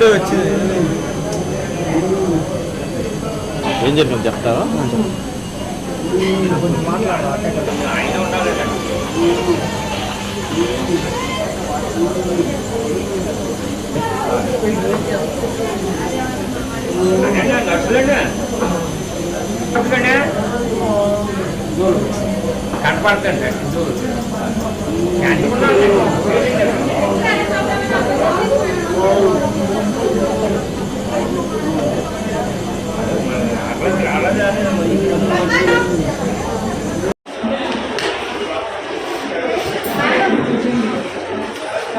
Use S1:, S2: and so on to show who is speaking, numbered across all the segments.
S1: ఇప్పుడే వచ్చింది.
S2: ఏం
S1: చెప్పింది
S3: చెప్తారా కనపడుతుంది చూడు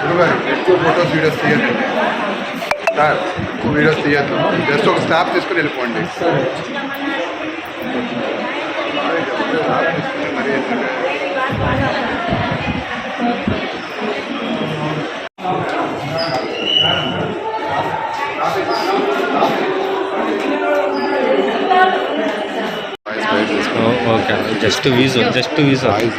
S4: గురుగారు ఎక్కువ ఫొటోస్ వీడియోస్ తీయకండి సార్ ఎక్కువ వీడియోస్ తీయద్దు జస్ట్ ఒక స్నాప్ తీసుకుని వెళ్ళిపోండి స్నాప్ తీసుకుని మరీ ఎందుకంటే బయట తీసుకోండి
S1: ఓకే జస్ట్ వీజు జస్ట్ వీజు
S4: వాయిస్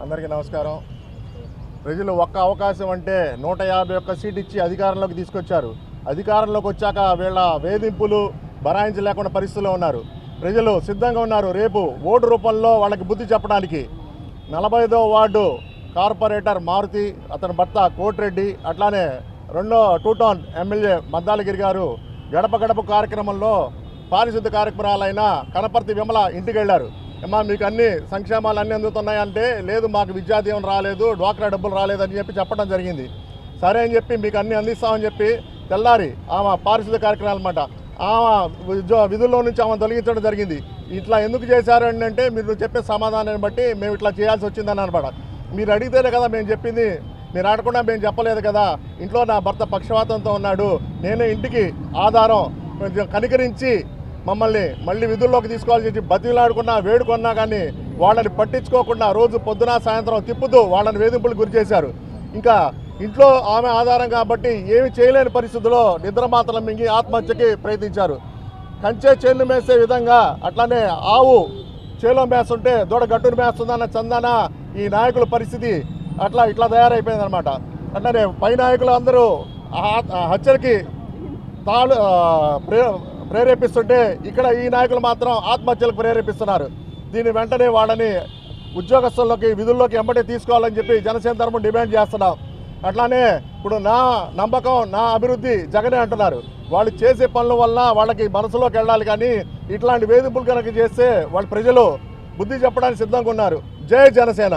S5: అందరికీ నమస్కారం. ప్రజలు ఒక్క అవకాశం అంటే నూట యాభై ఒక్క సీట్ ఇచ్చి అధికారంలోకి తీసుకొచ్చారు. అధికారంలోకి వచ్చాక వీళ్ళ వేధింపులు బరాయించలేకుండా పరిస్థితిలో ఉన్నారు. ప్రజలు సిద్ధంగా ఉన్నారు. రేపు ఓటు రూపంలో వాళ్ళకి బుద్ధి చెప్పడానికి నలభైదో వార్డు కార్పొరేటర్ మారుతి అతని భర్త కోటిరెడ్డి అట్లానే రెండో టూ టౌన్ ఎమ్మెల్యే మద్దాలగిరి గారు గడప గడప కార్యక్రమంలో పారిశుద్ధ కార్యక్రమాలైన కనపర్తి విమల ఇంటికి వెళ్ళారు అమ్మా మీకు అన్ని సంక్షేమాలు అన్నీ అందుతున్నాయంటే లేదు మాకు విద్యాదీవం రాలేదు డ్వాక్రా డబ్బులు రాలేదని చెప్పి చెప్పడం జరిగింది. సరే అని చెప్పి మీకు అన్ని అందిస్తామని చెప్పి తెల్లారి ఆమె పారిశుద్ధ కార్యక్రమాలు అనమాట ఆమె విధుల్లో నుంచి ఆమె తొలగించడం జరిగింది. ఇట్లా ఎందుకు చేశారు అంటే మీరు చెప్పే సమాధానాన్ని బట్టి మేము ఇట్లా చేయాల్సి వచ్చిందని అనమాట మీరు అడిగితేనే కదా మేము చెప్పింది. మీరు ఆడకుండా మేము చెప్పలేదు కదా. ఇంట్లో నా భర్త పక్షవాతంతో ఉన్నాడు. నేనే ఇంటికి ఆధారం కొంచెం కనికరించి మమ్మల్ని మళ్ళీ విధుల్లోకి తీసుకోవాలని చెప్పి బతిలాడుకున్నా వేడుకున్నా కానీ వాళ్ళని పట్టించుకోకుండా రోజు పొద్దున సాయంత్రం తిప్పుతూ వాళ్ళని వేధింపులు గురి చేశారు. ఇంకా ఇంట్లో ఆమె ఆధారం కాబట్టి ఏమి చేయలేని పరిస్థితుల్లో నిద్రమాతలం మింగి ఆత్మహత్యకి ప్రయత్నించారు. కంచె చేను మేసే విధంగా అట్లానే ఆవు చేలో మేస్తుంటే దూడ గట్టును ఉందన్న చందన ఈ నాయకుల పరిస్థితి అట్లా ఇట్లా తయారైపోయిందనమాట అట్లనే పై నాయకులు అందరూ ఆ- హత్యలకి తాళు ప్రే ప్రేరేపిస్తుంటే ఇక్కడ ఈ నాయకులు మాత్రం ఆత్మహత్యలకు ప్రేరేపిస్తున్నారు. దీని వెంటనే వాళ్ళని ఉద్యోగస్తుల్లోకి విధుల్లోకి ఎంబటే తీసుకోవాలని చెప్పి జనసేన తరఫున డిమాండ్ చేస్తున్నాం. అట్లానే ఇప్పుడు నా నమ్మకం నా అభివృద్ధి జగనే అంటున్నారు. వాళ్ళు చేసే పనుల వల్ల వాళ్ళకి మనసులోకి వెళ్ళాలి కానీ ఇట్లాంటి వేధింపులు కనుక చేస్తే వాళ్ళ ప్రజలు బుద్ధి చెప్పడానికి సిద్ధంగా ఉన్నారు. జై జనసేన.